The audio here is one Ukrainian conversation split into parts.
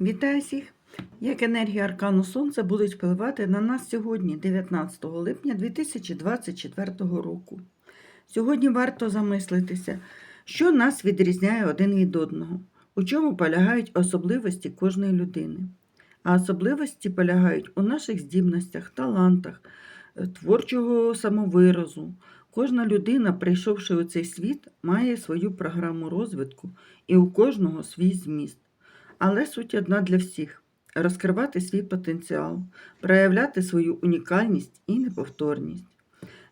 Вітаю всіх! Як енергія аркану Сонця будуть впливати на нас сьогодні, 19 липня 2024 року. Сьогодні варто замислитися, що нас відрізняє один від одного, у чому полягають особливості кожної людини. А особливості полягають у наших здібностях, талантах, е, творчого самовиразу. Кожна людина, прийшовши у цей світ, має свою програму розвитку і у кожного свій зміст. Але суть одна для всіх розкривати свій потенціал, проявляти свою унікальність і неповторність.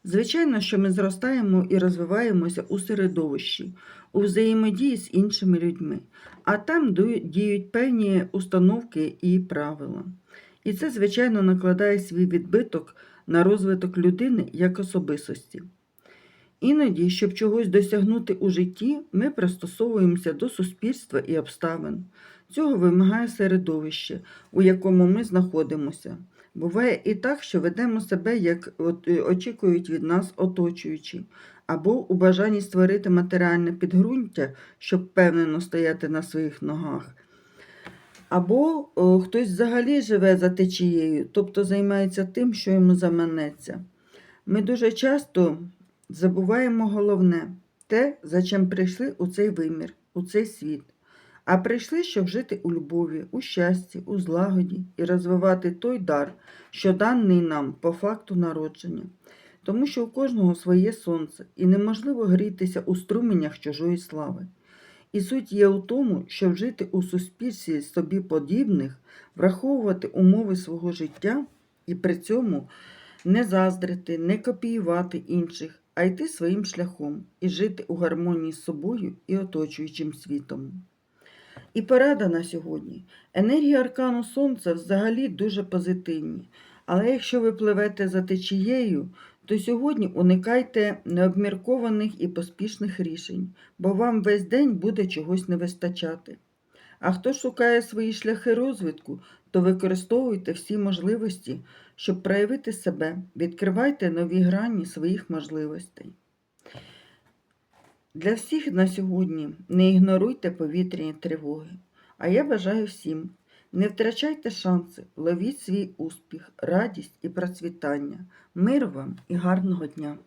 Звичайно, що ми зростаємо і розвиваємося у середовищі, у взаємодії з іншими людьми, а там діють певні установки і правила. І це, звичайно, накладає свій відбиток на розвиток людини як особистості. Іноді, щоб чогось досягнути у житті, ми пристосовуємося до суспільства і обставин. Цього вимагає середовище, у якому ми знаходимося. Буває і так, що ведемо себе, як е, очікують від нас оточуючі, або у бажанні створити матеріальне підґрунтя, щоб впевнено стояти на своїх ногах. Або о, хтось взагалі живе за течією, тобто займається тим, що йому заманеться. Ми дуже часто забуваємо головне те, за чим прийшли у цей вимір, у цей світ. А прийшли, щоб жити у любові, у щасті, у злагоді і розвивати той дар, що даний нам по факту народження. Тому що у кожного своє сонце, і неможливо грітися у струменях чужої слави. І суть є у тому, щоб жити у суспільстві собі подібних, враховувати умови свого життя і при цьому не заздрити, не копіювати інших, а йти своїм шляхом і жити у гармонії з собою і оточуючим світом. І порада на сьогодні. Енергія аркану Сонця взагалі дуже позитивні. Але якщо ви пливете за течією, то сьогодні уникайте необміркованих і поспішних рішень, бо вам весь день буде чогось не вистачати. А хто шукає свої шляхи розвитку, то використовуйте всі можливості, щоб проявити себе, відкривайте нові грані своїх можливостей. Для всіх на сьогодні не ігноруйте повітряні тривоги. А я бажаю всім, не втрачайте шанси, ловіть свій успіх, радість і процвітання. Миру вам і гарного дня!